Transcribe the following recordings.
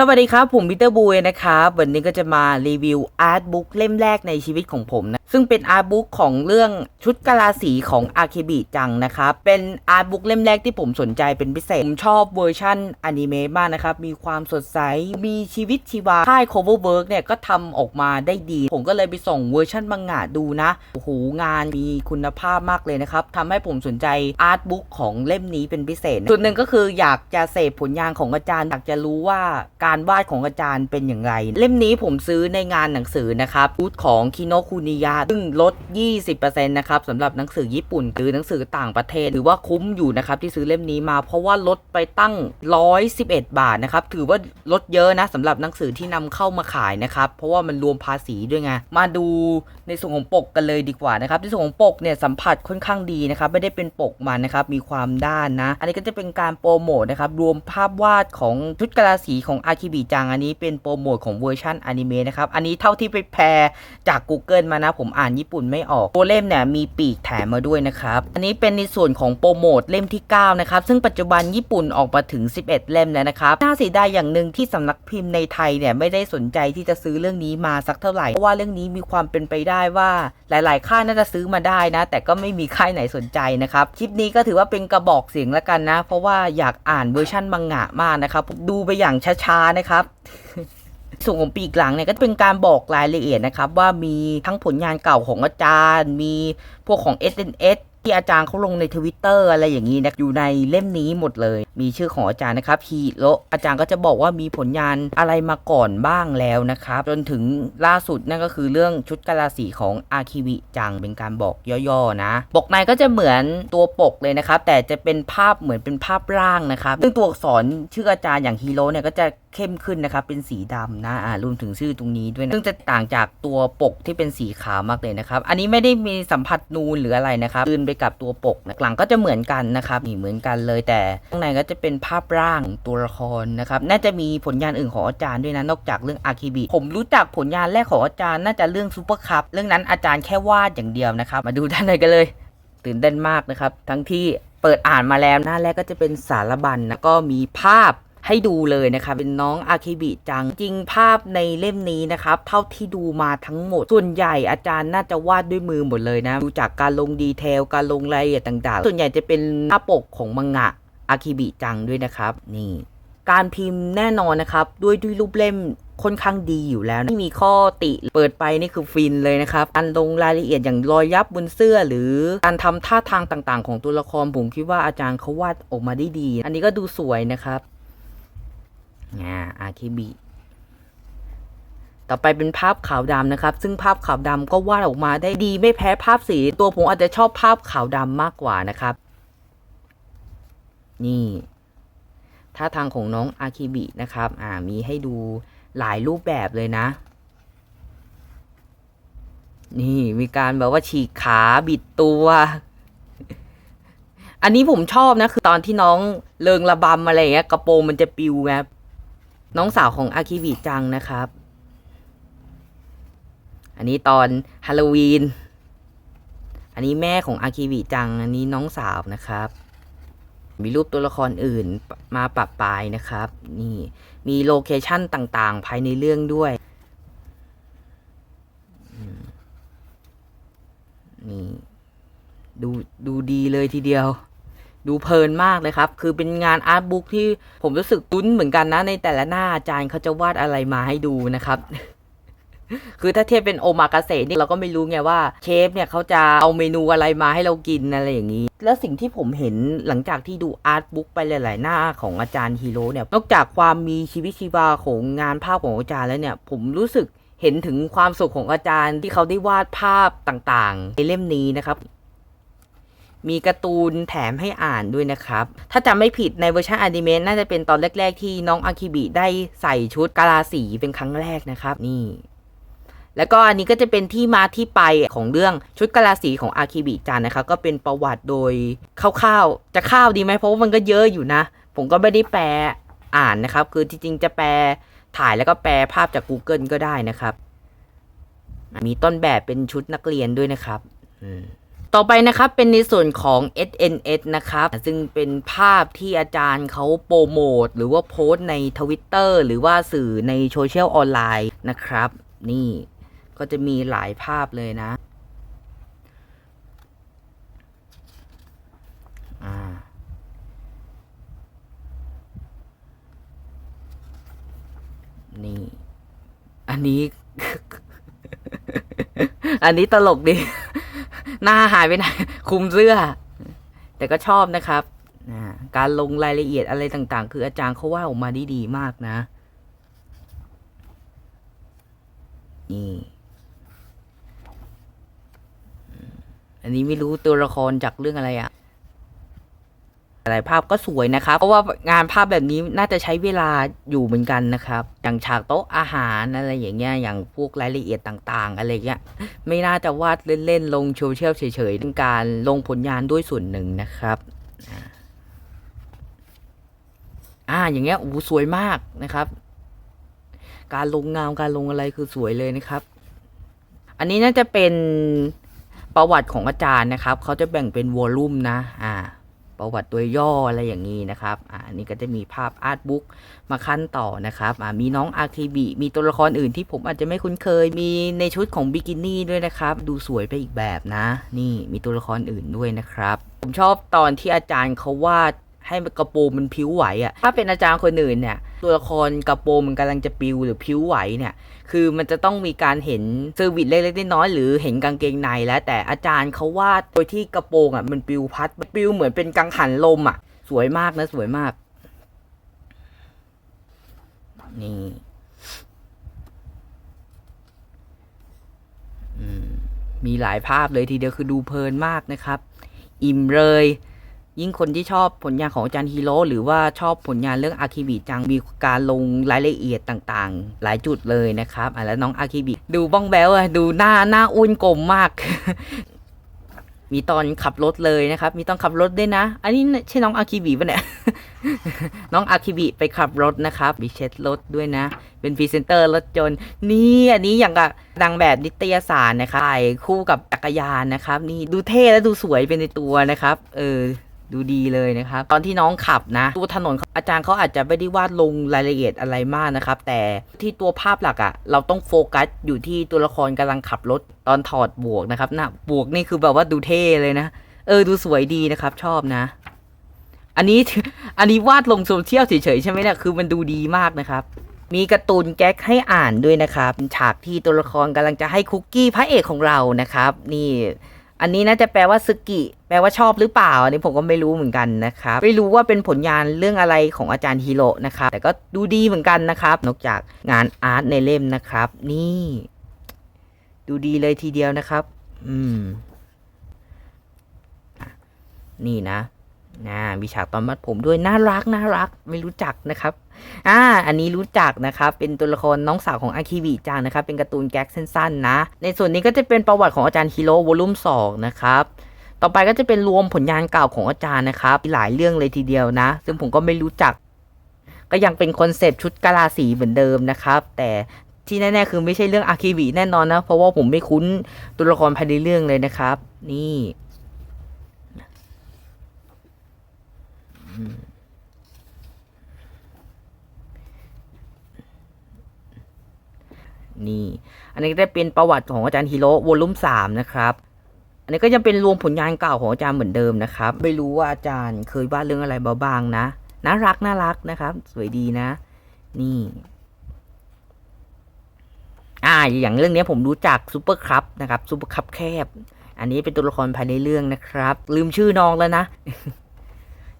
สวัสดีครับ ผมพีเตอร์บูยนะครับวันนี้ก็จะมารีวิวอาร์ตบุ๊กเล่มแรกในชีวิตของผมนะ ซึ่งเป็นอาร์ตบุ๊กของเรื่องชุดกาลาสีของอาเคบิจังนะครับ เป็นอาร์ตบุ๊กเล่มแรกที่ผมสนใจเป็นพิเศษ ผมชอบเวอร์ชั่นอนิเมะมากนะครับ มีความสดใส มีชีวิตชีวา ค่าย Coverwork เนี่ยก็ทำออกมาได้ดี ผมก็เลยไปส่งเวอร์ชั่นมังงะดูนะ โอ้โห งานมีคุณภาพมากเลยนะครับทำให้ผมสนใจอาร์ตบุ๊กของเล่มนี้เป็นพิเศษส่วนหนึ่งก็คืออยากจะเสพผลงานของอาจารย์อยากจะรู้ว่าการการวาดของอาจารย์เป็นอย่างไร เล่มนี้ผมซื้อในงานหนังสือนะครับบูธของคิโนคุนิยะซึ่งลด 20%นะครับสำหรับหนังสือญี่ปุ่นหรือหนังสือต่างประเทศถือว่าคุ้มอยู่นะครับที่ซื้อเล่มนี้มา เพราะว่าลดไปตั้ง 111 บาทนะครับถือว่าลดเยอะนะสำหรับหนังสือที่นำเข้ามาขายนะครับเพราะว่ามันรวมภาษีด้วยไงมาดูในส่วนของปกกันเลยดีกว่านะครับในส่วนของปกเนี่ยสัมผัสค่อนข้างดีนะครับไม่ได้เป็นปกมันนะครับมีความด้านนะ อันนี้ก็จะเป็นการโปรโมทนะครับรวมภาพวาดของชุดกะลาสีของอาคิบิจังอันนี้เป็นโปรโมทของเวอร์ชันอนิเมะนะครับ อันนี้เท่าที่ไปแปลจาก Google มานะ ผมอ่านญี่ปุ่นไม่ออกตัวเล่มเนี่ยมีปีกแถมมาด้วยนะครับ อันนี้เป็นในส่วนของโปรโมทเล่มที่ 9 นะครับ ซึ่งปัจจุบันญี่ปุ่นออกมาถึง 11 เล่มแล้วนะครับ น่าเสียดายอย่างหนึ่งที่สำนักพิมพ์ในไทยเนี่ยไม่ได้สนใจที่จะซื้อเรื่องนี้มาสักเท่าไหร่ เพราะว่าเรื่องนี้มีความเป็นไปได้ว่าหลาย ๆ ค่ายน่าจะซื้อมาได้นะ แต่ก็ไม่มีค่ายไหนสนใจนะครับ คลิปนี้ก็ถือว่าเป็นกระบอกเสียงแล้วกันนะ เพราะว่าอยากอ่านเวอร์ชั่นมังงะมากนะครับ ดูไปอย่างช้า ๆนะครับส่วนของปีกหลังเนี่ยก็จะเป็นการบอกรายละเอียดนะครับว่ามีทั้งผลงานเก่าของอาจารย์ มีพวกของ SNS ที่อาจารย์เขาลงในทวิตเตอร์อะไรอย่างนี้นะอยู่ในเล่มนี้หมดเลย มีชื่อของอาจารย์นะครับฮีโรอาจารย์ก็จะบอกว่ามีผลงานอะไรมาก่อนบ้างแล้วนะครับ จนถึงล่าสุดนั่นก็คือเรื่องชุดกาลาสีของอาคิวิจังเป็นการบอกย่อๆนะปกในก็จะเหมือนตัวปกเลยนะครับ แต่จะเป็นภาพเหมือนเป็นภาพร่างนะครับซึ่งตัวอักษรชื่ออาจารย์อย่างฮีโร่เนี่ยก็จะเข้มขึ้นนะครับ เป็นสีดำนะอ่ารวมถึงชื่อตรงนี้ด้วยนะซึ่งจะต่างจากตัวปกที่เป็นสีขาวมากเลยนะครับ อันนี้ไม่ได้มีสัมผัสนูนหรืออะไรนะครับคืนไปกับตัวปกนะหลังก็จะเหมือนกันนะครับนี่เหมือนกันเลยแต่ข้างในก็จะเป็นภาพร่างตัวละครนะครับน่าจะมีผลงานอื่นของอาจารย์ด้วยนะนอกจากเรื่องอาคิบิผมรู้จักผลงานแรกของอาจารย์น่าจะเรื่องซูเปอร์คัพเรื่องนั้นอาจารย์แค่วาดอย่างเดียวนะครับ มาดูด้านในกันเลย ตื่นเต้นมากนะครับ ทั้งที่เปิดอ่านมาแล้วหน้าแรกก็จะเป็นสารบัญนะก็มีภาพ ให้ดูเลยนะครับเป็นน้องอาคิบิจังจริงภาพในเล่มนี้นะครับเท่าที่ดูมาทั้งหมด ส่วนใหญ่อาจารย์น่าจะวาดด้วยมือหมดเลยนะดูจากการลงดีเทลการลงรายละเอียดต่างๆ ส่วนใหญ่จะเป็นหน้าปกของมังงะอาคิบิจังด้วยนะครับ นี่ การพิมพ์แน่นอนนะครับ ด้วยด้วยรูปเล่มค่อนข้างดีอยู่แล้วไม่มีข้อติเปิดไปนี่คือฟินเลยนะครับการลงรายละเอียดอย่างรอยยับบนเสื้อ หรือการทำท่าทางต่างๆ ของตัวละครผมคิดว่าอาจารย์เขาวาดออกมาได้ดี อันนี้ก็ดูสวยนะครับ อ่าอาคิบิต่อไปเป็นภาพขาวดำนะครับ ซึ่งภาพขาวดำก็วาดออกมาได้ดีไม่แพ้ภาพสี ตัวผมอาจจะชอบภาพขาวดำมากกว่านะครับ นี่ท่าทางของน้องอาคิบินะครับ อ่า มีให้ดูหลายรูปแบบเลยนะ นี่มีการแบบว่าฉีกขาบิดตัว อันนี้ผมชอบนะ คือตอนที่น้องเริงระบำอะไรเงี้ยกระโปรงมันจะปิวไง น้องสาวของอาคิบิจังนะครับ อันนี้ตอนฮาโลวีน อันนี้แม่ของอาคิบิจัง อันนี้น้องสาวนะครับ มีรูปตัวละครอื่นมาปรับปลายนะครับ นี่ มีโลเคชั่นต่างๆ ภายในเรื่องด้วยนี่ดูดูดีเลยทีเดียว ดูเพลินมากเลยครับ คือเป็นงานอาร์ตบุ๊กที่ผมรู้สึกตุ้นเหมือนกันนะ ในแต่ละหน้าอาจารย์เขาจะวาดอะไรมาให้ดูนะครับคือถ้าเทียบเป็นโอมากาเสะนี่เราก็ไม่รู้ไงว่าเชฟเนี่ยเขาจะเอาเมนูอะไรมาให้เรากินอะไรอย่างนี้ แล้วสิ่งที่ผมเห็นหลังจากที่ดูอาร์ตบุ๊กไปหลาย ๆ หน้าของอาจารย์ฮีโร่เนี่ยนอกจากความมีชีวิตชีวาของงานภาพของอาจารย์แล้วเนี่ย ผมรู้สึกเห็นถึงความสุขของอาจารย์ที่เขาได้วาดภาพต่าง ๆ ในเล่มนี้นะครับ มีการ์ตูนแถมให้อ่านด้วยนะครับ ถ้าจำไม่ผิดในเวอร์ชันอนิเมะน่าจะเป็นตอนแรก ๆ ที่น้องอาคิบิได้ใส่ชุดกาลาสีเป็นครั้งแรกนะครับนี่ แล้วก็อันนี้ก็จะเป็นที่มาที่ไปของเรื่องชุดกาลาสีของอาคิบิจันนะครับก็เป็นประวัติโดยคร่าวๆจะข้าวดีไหมเพราะว่ามันก็เยอะอยู่นะ ผมก็ไม่ได้แปลอ่านนะครับ คือจริงๆจะแปลถ่ายแล้วก็แปลภาพจาก Google ก็ได้นะครับ มีต้นแบบเป็นชุดนักเรียนด้วยนะครับ อืม ต่อไปนะครับเป็นในส่วนของ SNS นะครับซึ่งเป็นภาพที่อาจารย์เขาโปรโมทหรือว่าโพสต์ในทวิตเตอร์หรือว่าสื่อในโซเชียลออนไลน์นะครับ นี่ก็จะมีหลายภาพเลยนะนี่ อันนี้ อันนี้ตลกดี หน้าหายไปไหนคุมเสื้อ แต่ก็ชอบนะครับการลงรายละเอียดอะไรต่างๆ คืออาจารย์เขาว่าออกมาได้ดีมากนะ นี่อันนี้ไม่รู้ตัวละครจากเรื่องอะไรอะ หลายภาพก็สวยนะครับ เพราะว่างานภาพแบบนี้น่าจะใช้เวลาอยู่เหมือนกันนะครับ อย่างฉากโต๊ะอาหารอะไรอย่างเงี้ย อย่างพวกรายละเอียดต่างๆ อะไรเงี้ย ไม่น่าจะวาดเล่นๆ ลงโซเชียลเฉยๆเป็นการลงผลงานด้วยส่วนหนึ่งนะครับอ่าอย่างเงี้ยโอ้สวยมากนะครับ การลงงามการลงอะไรคือสวยเลยนะครับ อันนี้น่าจะเป็นประวัติของอาจารย์นะครับ เขาจะแบ่งเป็นวอลลุ่มนะ อ่า ประวัติตัวย่ออะไรอย่างนี้นะครับอ่าอันนี้ก็จะมีภาพอาร์ตบุ๊กมาขั้นต่อนะครับอ่ามีน้องอาคีบิมีตัวละครอื่นที่ผมอาจจะไม่คุ้นเคย มีในชุดของบิกินี่ด้วยนะครับ ดูสวยไปอีกแบบนะ นี่มีตัวละครอื่นด้วยนะครับ ผมชอบตอนที่อาจารย์เขาวาด ให้กระโปรงมันพิ้วไหวอะถ้าเป็นอาจารย์คนอื่นเนี่ย ตัวละครกระโปรงมันกำลังจะปิวหรือพิ้วไหวเนี่ย คือมันจะต้องมีการเห็นเซอร์วิสเล็กๆน้อยๆหรือเห็นกางเกงในแล้ว แต่อาจารย์เขาวาดโดยที่กระโปรงอะมันปิวพัดปิวเหมือนเป็นกังหันลมอะ สวยมากนะสวยมาก นี่มีหลายภาพเลยทีเดียวคือดูเพลินมากนะครับ อิ่มเลย ยิ่งคนที่ชอบผลงานของอาจารย์ฮีโร่หรือว่าชอบผลงานเรื่องอาคิบิจังมีการลงรายละเอียดต่างๆ หลายจุดเลยนะครับแล้วน้องอาคิบิดูบ้องแบลดูหน้าหน้าอ้วนกลมมาก มีตอนขับรถเลยนะครับ มีตอนขับรถด้วยนะ อันนี้ใช่น้องอาคิบิปะเนี่ยน้องอาคิบิไปขับรถนะครับมีเช็ดรถด้วยนะ เป็นพรีเซนเตอร์รถยนนี่อันนี้อย่างกับดังแบบนิตยสารนะครับคู่กับจักรยานนะครับ นี่ดูเท่และดูสวยเป็นในตัวนะครับ เออ ดูดีเลยนะครับ ตอนที่น้องขับนะตัวถนนอาจารย์เขาอาจจะไม่ได้วาดลงรายละเอียดอะไรมากนะครับ แต่ที่ตัวภาพหลักอะ่ะ เราต้องโฟกัสอยู่ที่ตัวละครกำลังขับรถตอนถอดบวกนะครับนะบวกนี่คือแบบว่าดูเท่เลยนะ เออดูสวยดีนะครับ ชอบนะ อันนี้อันนี้วาดลงโซเชียลเฉยๆใช่ไหมเนี่ยคือมันดูดีมากนะครับมีการ์ตูนแก๊กให้อ่านด้วยนะครับ ฉากที่ตัวละครกำลังจะให้คุกกี้พระเอกของเรานะครับ นี่ อันนี้น่าจะแปลว่าซึกิ แปลว่าชอบหรือเปล่า อันนี้ผมก็ไม่รู้เหมือนกันนะครับ ไม่รู้ว่าเป็นผลงานเรื่องอะไรของอาจารย์ฮีโร่นะครับ แต่ก็ดูดีเหมือนกันนะครับ นอกจากงานอาร์ตในเล่มนะครับ นี่ ดูดีเลยทีเดียวนะครับ อืม นี่นะนะมีฉากตอนมัดผมด้วยน่ารักน่ารัก ไม่รู้จักนะครับ อ่าอันนี้รู้จักนะครับเป็นตัวละครน้องสาวของอาคิบิจังนะครับเป็นการ์ตูนแก๊กสั้นๆนะ ในส่วนนี้ก็จะเป็นประวัติของอาจารย์ฮิโร่วอลุ่มสองนะครับต่อไปก็จะเป็นรวมผลงานเก่าของอาจารย์นะครับมีหลายเรื่องเลยทีเดียวนะ ซึ่งผมก็ไม่รู้จัก ก็ยังเป็นคอนเซปต์ชุดกะลาสีเหมือนเดิมนะครับ แต่ที่แน่ๆคือไม่ใช่เรื่องอาคิบิแน่นอนนะ เพราะว่าผมไม่คุ้นตัวละครภายในเรื่องเลยนะครับ นี่ นี่ อันนี้ก็จะเป็นประวัติของอาจารย์ฮิโร่วอลุ่มสามนะครับ อันนี้ก็ยังเป็นรวมผลงานเก่าของอาจารย์เหมือนเดิมนะครับ ไม่รู้ว่าอาจารย์เคยวาดเรื่องอะไรมาบ้างนะ น่ารักน่ารักนะครับ สวยดีนะ นี่อ่าอย่างเรื่องนี้ผมรู้จักซูเปอร์ครับนะครับซูเปอร์ครับแคบ อันนี้เป็นตัวละครภายในเรื่องนะครับ ลืมชื่อน้องแล้วนะ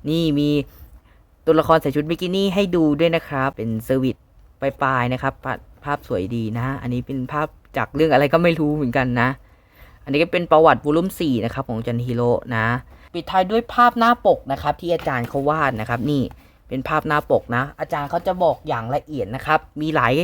นี่มีตัวละครใส่ชุดบิกินี่ให้ดูด้วยนะครับ เป็นเซอร์วิสปลายๆนะครับ ภาพสวยดีนะ อันนี้เป็นภาพจากเรื่องอะไรก็ไม่รู้เหมือนกันนะ อันนี้ก็เป็นประวัติวอลุ่ม4นะครับของจันฮิโร่นะ ปิดท้ายด้วยภาพหน้าปกนะครับที่อาจารย์เขาวาดนะครับนี่ เป็นภาพหน้าปกนะ อาจารย์เขาจะบอกอย่างละเอียดนะครับ มีหลาย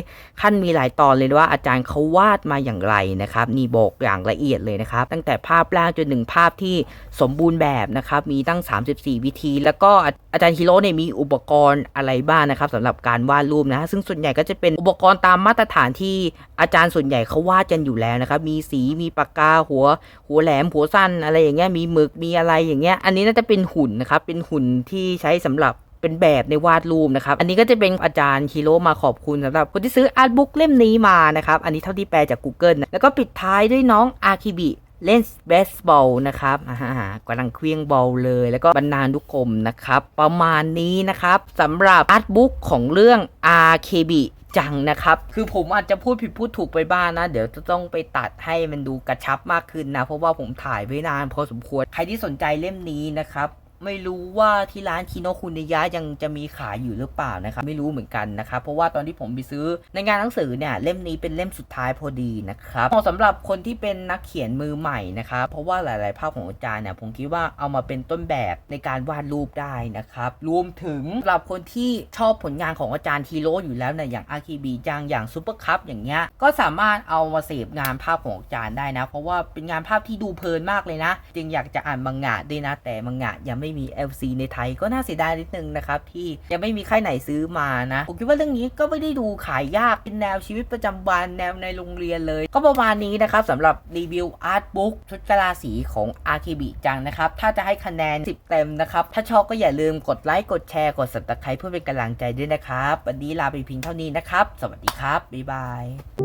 ขั้นมีหลายตอนเลยว่าอาจารย์เขาวาดมาอย่างไรนะครับ นี่บอกอย่างละเอียดเลยนะครับ ตั้งแต่ภาพแรกจนถึงภาพที่สมบูรณ์แบบนะครับ มีตั้ง 34 วิธี แล้วก็อาจารย์ฮิโร่เนี่ยมีอุปกรณ์อะไรบ้างนะครับสำหรับการวาดรูปนะ ซึ่งส่วนใหญ่ก็จะเป็นอุปกรณ์ตามมาตรฐานที่อาจารย์ส่วนใหญ่เขาวาดกันอยู่แล้วนะครับ มีสีมีปากกาหัว หัวแหลมหัวสั้นอะไรอย่างเงี้ยมีหมึกมีอะไรอย่างเงี้ยอันนี้น่าจะเป็นหุ่นนะครับเป็นหุ่นที่ใช้สำหรับ เป็นแบบในวาดรูปนะครับอันนี้ก็จะเป็นอาจารย์ฮิโร่มาขอบคุณสำหรับคนที่ซื้ออาร์ตบุ๊กเล่มนี้มานะครับอันนี้เท่าที่แปลจาก Google นะแล้วก็ปิดท้ายด้วยน้องอาคิบิเล่นเบสบอลนะครับอ่ากำลังเคลี้ยงบอลเลย แล้วก็บรรณานุกรมนะครับ ประมาณนี้นะครับสำหรับอาร์ตบุ๊กของเรื่อง RKB จังนะครับ คือผมอาจจะพูดผิดพูดถูกไปบ้างนะ เดี๋ยวจะต้องไปตัดให้มันดูกระชับมากขึ้นนะ เพราะว่าผมถ่ายไว้นานพอสมควร ใครที่สนใจเล่มนี้นะครับ ไม่รู้ว่าที่ร้านคิโนคุนิยะยังจะมีขายอยู่หรือเปล่านะครับไม่รู้เหมือนกันนะครับเพราะว่าตอนที่ผมไปซื้อในงานหนังสือเนี่ยเล่มนี้เป็นเล่มสุดท้ายพอดีนะครับเหมาะสำหรับคนที่เป็นนักเขียนมือใหม่นะครับเพราะว่าหลาย ๆ ภาพของอาจารย์เนี่ยผมคิดว่าเอามาเป็นต้นแบบในการวาดรูปได้นะครับรวมถึงสำหรับคนที่ชอบผลงานของอาจารย์ทีโร่อยู่แล้วเนี่ยอย่างอาคีบีจังอย่างซูเปอร์คัพอย่างเงี้ยก็สามารถเอามาเสพงานภาพของอาจารย์ได้นะ เพราะว่าเป็นงานภาพที่ดูเพลินมากเลยนะ จึงอยากจะอ่านมังงะด้วยนะแต่มังงะยังไม่มี LC ในไทยก็น่าเสียดายนิดนึงนะครับ ที่ยังไม่มีใครไหนซื้อมานะ ผมคิดว่าเรื่องนี้ก็ไม่ได้ดูขายยากเป็นแนวชีวิตประจำวันแนวในโรงเรียนเลย ก็ประมาณนี้นะครับสำหรับรีวิวอาร์ตบุ๊กชุดกะลาสีของอาคิบิจังนะครับ ถ้าจะให้คะแนน 10 เต็มนะครับ ถ้าชอบก็อย่าลืมกดไลค์กดแชร์กด subscribe เพื่อเป็นกำลังใจด้วยนะครับ วันนี้ลาไปเพียงเท่านี้นะครับ สวัสดีครับบ๊ายบาย